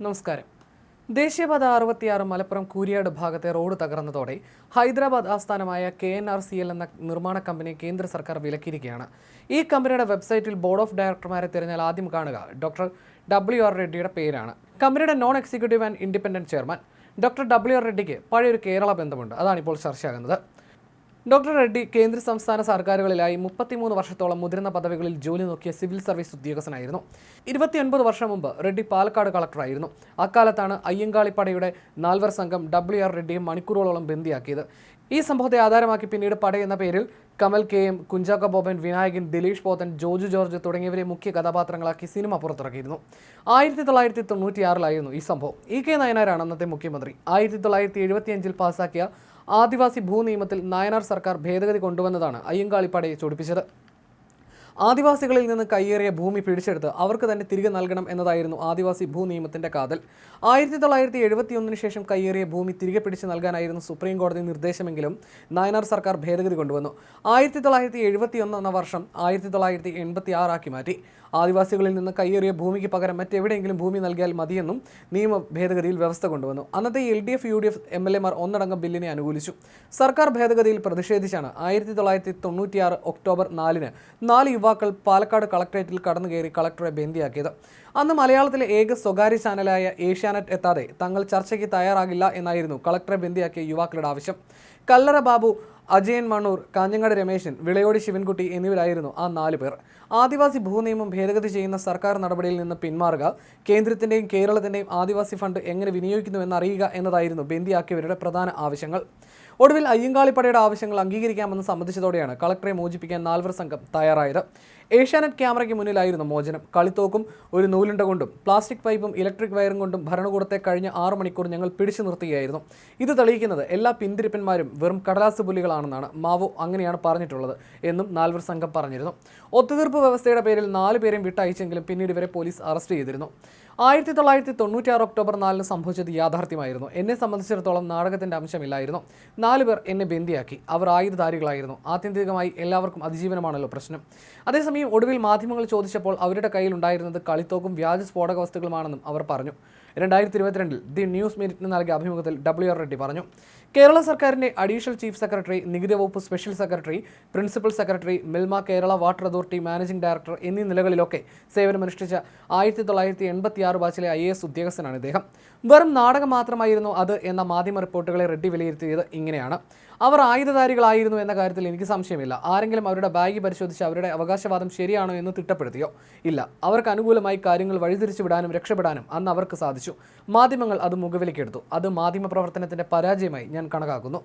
നമസ്കാരം. ദേശീയപാത അറുപത്തിയാറ് മലപ്പുറം കൂരിയാട് ഭാഗത്തെ റോഡ് തകർന്നതോടെ ഹൈദരാബാദ് ആസ്ഥാനമായ K N R C L എന്ന നിർമ്മാണ കമ്പനി കേന്ദ്ര സർക്കാർ വിലക്കിയിരിക്കുകയാണ്. ഈ കമ്പനിയുടെ വെബ്സൈറ്റിൽ ബോർഡ് ഓഫ് ഡയറക്ടർമാരെ തിരഞ്ഞാൽ ആദ്യം കാണുക. ഡോക്ടർ ഡബ്ല്യു ആർ റെഡ്ഡിയുടെ പേരാണ്. കമ്പനിയുടെ non executive and independent chairman. Doctor W R റെഡ്ഡിക്ക് പഴയൊരു കേരള ബന്ധമുണ്ട്. അതാണ് ഇപ്പോൾ ചർച്ചയാകുന്നത്. ഡോക്ടർ റെഡ്ഡി കേന്ദ്ര സംസ്ഥാന സർക്കാരുകളിലായി മുപ്പത്തിമൂന്ന് വർഷത്തോളം മുതിർന്ന പദവികളിൽ ജോലി നോക്കിയ സിവിൽ സർവീസ് ഉദ്യോഗസ്ഥനായിരുന്നു. ഇരുപത്തിയൊൻപത് വർഷം മുമ്പ് റെഡ്ഡി പാലക്കാട് കളക്ടറായിരുന്നു. അക്കാലത്താണ് അയ്യങ്കാളിപ്പടയുടെ നാൽവർ സംഘം ഡബ്ല്യു ആർ റെഡ്ഡിയെ മണിക്കൂറുകളോളം ബന്ദിയാക്കിയത്. ഈ സംഭവത്തെ ആധാരമാക്കി പിന്നീട് പട എന്ന പേരിൽ Kamal K M Kunchacko Boban Vinayakan Dileesh Pothan Joju George തുടങ്ങിയവരെ മുഖ്യ കഥാപാത്രങ്ങളാക്കി സിനിമ പുറത്തിറക്കിയിരുന്നു. ആയിരത്തി തൊള്ളായിരത്തി തൊണ്ണൂറ്റിയാറിലായിരുന്നു ഈ സംഭവം. ഇ കെ നയനാരാണ് അന്നത്തെ മുഖ്യമന്ത്രി. ആയിരത്തി തൊള്ളായിരത്തി എഴുപത്തിയഞ്ചിൽ പാസാക്കിയ ആദിവാസി ഭൂനിയമത്തിൽ നായനാർ സർക്കാർ ഭേദഗതി കൊണ്ടുവന്നതാണ് അയ്യങ്കാളിപ്പടയെ ചൊടിപ്പിച്ചത്. ആദിവാസികളിൽ നിന്ന് കയ്യേറിയ ഭൂമി പിടിച്ചെടുത്ത് അവർക്ക് തന്നെ തിരികെ നൽകണം എന്നതായിരുന്നു ആദിവാസി ഭൂനിയമത്തിന്റെ കാതൽ. ആയിരത്തി തൊള്ളായിരത്തി എഴുപത്തിയൊന്നിന് ശേഷം കയ്യേറിയ ഭൂമി തിരികെ പിടിച്ചു നൽകാനായിരുന്നു സുപ്രീം കോടതി നിർദ്ദേശമെങ്കിലും നായനാർ സർക്കാർ ഭേദഗതി കൊണ്ടുവന്നു. ആയിരത്തി തൊള്ളായിരത്തി എഴുപത്തിയൊന്ന് എന്ന വർഷം ആയിരത്തി തൊള്ളായിരത്തി എൺപത്തി ആറാക്കി മാറ്റി. ആദിവാസികളിൽ നിന്ന് കയ്യേറിയ ഭൂമിക്ക് പകരം മറ്റെവിടെയെങ്കിലും ഭൂമി നൽകിയാൽ മതിയെന്നും നിയമ ഭേദഗതിയിൽ വ്യവസ്ഥ കൊണ്ടുവന്നു. അന്നത്തെ L D F U D F M L എമാർ ഒന്നടങ്കം ബില്ലിനെ അനുകൂലിച്ചു. സർക്കാർ ഭേദഗതിയിൽ പ്രതിഷേധിച്ചാണ് ആയിരത്തി തൊള്ളായിരത്തി തൊണ്ണൂറ്റിയാറ് ഒക്ടോബർ നാലിന് നാല് യുവാക്കൾ പാലക്കാട് കളക്ട്രേറ്റിൽ കടന്നു കയറി കളക്ടറെ ബന്ദിയാക്കിയത്. അന്ന് മലയാളത്തിലെ ഏക സ്വകാര്യ ചാനലായ ഏഷ്യാനെറ്റ് എത്താതെ തങ്ങൾ ചർച്ചയ്ക്ക് തയ്യാറാകില്ല എന്നായിരുന്നു കളക്ടറെ ബന്ദിയാക്കിയ യുവാക്കളുടെ ആവശ്യം. കല്ലറ ബാബു അജയൻ മണ്ണൂർ കാഞ്ഞങ്ങാട് രമേശൻ വിളയോടി ശിവൻകുട്ടി എന്നിവരായിരുന്നു ആ നാല് പേർ. ആദിവാസി ഭൂനിയമം ഭേദഗതി ചെയ്യുന്ന സർക്കാർ നടപടിയിൽ നിന്ന് പിന്മാറുക കേന്ദ്രത്തിന്റെയും കേരളത്തിന്റെയും ആദിവാസി ഫണ്ട് എങ്ങനെ വിനിയോഗിക്കുന്നു എന്നറിയുക എന്നതായിരുന്നു ബന്ദിയാക്കിയവരുടെ പ്രധാന ആവശ്യങ്ങൾ. ഒടുവിൽ അയ്യങ്കാളിപ്പടയുടെ ആവശ്യങ്ങൾ അംഗീകരിക്കാമെന്ന് സമ്മതിച്ചതോടെയാണ് കളക്ടറെ മോചിപ്പിക്കാൻ നാൽവർ സംഘം തയ്യാറായത്. ഏഷ്യാനെറ്റ് ക്യാമറയ്ക്ക് മുന്നിലായിരുന്നു മോചനം. കളിത്തോക്കും ഒരു നൂലുണ്ട കൊണ്ടും പ്ലാസ്റ്റിക് പൈപ്പും ഇലക്ട്രിക് വയറും കൊണ്ടും ഭരണകൂടത്തെ കഴിഞ്ഞ ആറു മണിക്കൂർ ഞങ്ങൾ പിടിച്ചു നിർത്തുകയായിരുന്നു. ഇത് തെളിയിക്കുന്നത് എല്ലാ പിന്തിരിപ്പന്മാരും വെറും കടലാസ് പുലികളാണെന്നാണ് മാവോ അങ്ങനെയാണ് പറഞ്ഞിട്ടുള്ളത് എന്നും നാൽവർ സംഘം പറഞ്ഞിരുന്നു. ഒത്തുതീർപ്പ് വ്യവസ്ഥയുടെ പേരിൽ നാല് പേരെയും വിട്ടയച്ചെങ്കിലും പിന്നീട് ഇവരെ പോലീസ് അറസ്റ്റ് ചെയ്തിരുന്നു. ആയിരത്തി തൊള്ളായിരത്തി തൊണ്ണൂറ്റിയാറ് ഒക്ടോബർ നാലിന് സംഭവിച്ചത് യാഥാർത്ഥ്യമായിരുന്നു. എന്നെ സംബന്ധിച്ചിടത്തോളം നാടകത്തിന്റെ അംശമില്ലായിരുന്നു. നാല് പേർ എന്നെ ബന്ദിയാക്കി. അവർ ആയുധധാരികളായിരുന്നു. ആത്യന്തികമായി എല്ലാവർക്കും അതിജീവനമാണല്ലോ പ്രശ്നം. അതേസമയം ഒടുവിൽ മാധ്യമങ്ങൾ ചോദിച്ചപ്പോൾ അവരുടെ കയ്യിൽ ഉണ്ടായിരുന്നത് കളിത്തോക്കും വ്യാജ സ്ഫോടക വസ്തുക്കളുമാണെന്നും അവർ പറഞ്ഞു. രണ്ടായിരത്തി ഇരുപത്തിരണ്ടിൽ ദി ന്യൂസ് മിനിറ്റിന് നൽകിയ അഭിമുഖത്തിൽ ഡബ്ല്യു ആർ റെഡ്ഡി പറഞ്ഞു. കേരള സർക്കാരിന്റെ അഡീഷണൽ ചീഫ് സെക്രട്ടറി നികുതി വകുപ്പ് special secretary principal secretary Milma Kerala water authority managing director എന്നീ നിലകളിലൊക്കെ സേവനമനുഷ്ഠിച്ച ആയിരത്തി തൊള്ളായിരത്തി എൺപത്തി ആറ് ബാച്ചിലെ ഐ എസ് ഉദ്യോഗസ്ഥനാണ് ഇദ്ദേഹം. വെറും നാടകം മാത്രമായിരുന്നു അത് എന്ന മാധ്യമ റിപ്പോർട്ടുകളെ റെഡ്ഡി വിലയിരുത്തിയത് ഇങ്ങനെയാണ്. അവർ ആയുധധാരികളായിരുന്നു എന്ന കാര്യത്തിൽ എനിക്ക് സംശയമില്ല. ആരെങ്കിലും അവരുടെ ബാഗ് പരിശോധിച്ച് അവരുടെ അവകാശവാദം ശരിയാണോ എന്ന് തിട്ടപ്പെടുത്തിയോ? ഇല്ല. അവർക്ക് അനുകൂലമായി കാര്യങ്ങൾ വഴിതിരിച്ചു വിടാനും രക്ഷപ്പെടാനും അന്ന് അവർക്ക് സാധിച്ചു. മാധ്യമങ്ങൾ അത് മുഖവിലേക്കെടുത്തു അത് മാധ്യമ പ്രവർത്തനത്തിന്റെ പരാജയമായി ഞാൻ കണക്കാക്കുന്നു.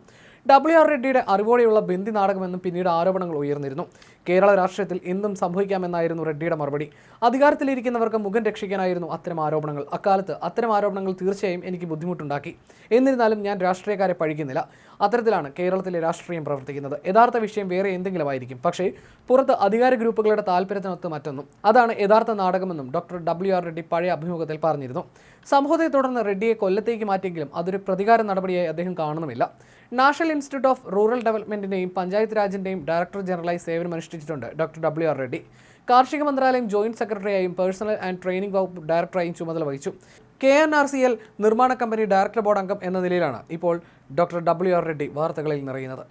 ഡബ്ല്യു ആർ റെഡ്ഡിയുടെ അറിവോടെയുള്ള ബന്ദി നാടകമെന്നും പിന്നീട് ആരോപണങ്ങൾ ഉയർന്നിരുന്നു. കേരള രാഷ്ട്രീയത്തിൽ എന്തും സംഭവിക്കാമെന്നായിരുന്നു റെഡ്ഡിയുടെ മറുപടി. അധികാരത്തിലിരിക്കുന്നവർക്ക് മുഖം രക്ഷിക്കാനായിരുന്നു അത്തരം ആരോപണങ്ങൾ. അക്കാലത്ത് അത്തരം ആരോപണങ്ങൾ തീർച്ചയായും എനിക്ക് ബുദ്ധിമുട്ടുണ്ടാക്കി. എന്നിരുന്നാലും ഞാൻ രാഷ്ട്രീയക്കാരെ പഴിക്കുന്നില്ല. അത്തരത്തിലാണ് കേരളത്തിലെ രാഷ്ട്രീയം പ്രവർത്തിക്കുന്നത്. യഥാർത്ഥ വിഷയം വേറെ എന്തെങ്കിലും ആയിരിക്കും പക്ഷേ പുറത്ത് അധികാര ഗ്രൂപ്പുകളുടെ താല്പര്യത്തിനൊത്ത് മറ്റൊന്നും. അതാണ് യഥാർത്ഥ നാടകമെന്നും ഡോക്ടർ ഡബ്ല്യു ആർ റെഡ്ഡി പഴയ അഭിമുഖത്തിൽ പറഞ്ഞിരുന്നു. സംഭവത്തെ തുടർന്ന് റെഡ്ഡിയെ കൊല്ലത്തേക്ക് മാറ്റിയെങ്കിലും അതൊരു പ്രതികാര നടപടിയായി അദ്ദേഹം കാണുന്നുമില്ല. നാഷണൽ ഇൻസ്റ്റിറ്റ്യൂട്ട് ഓഫ് റൂറൽ ഡെവലപ്മെന്റിന്റെയും പഞ്ചായത്ത് രാജിന്റെയും ഡയറക്ടർ ജനറലായി സേവനമനുഷ്ഠിച്ചിട്ടുണ്ട് ഡോക്ടർ ഡബ്ല്യു ആർ റെഡ്ഡി. കാർഷിക മന്ത്രാലയം ജോയിന്റ് സെക്രട്ടറിയായും പേഴ്സണൽ ആൻഡ് ട്രെയിനിംഗ് വകുപ്പ് ഡയറക്ടറായും ചുമതല വഹിച്ചു. K N R C L നിർമ്മാണ കമ്പനി ഡയറക്ടർ ബോർഡ് അംഗം എന്ന നിലയിലാണ് ഇപ്പോൾ ഡോക്ടർ ഡബ്ല്യു ആർ റെഡ്ഡി വാർത്തകളിൽ നിറയുന്നത്.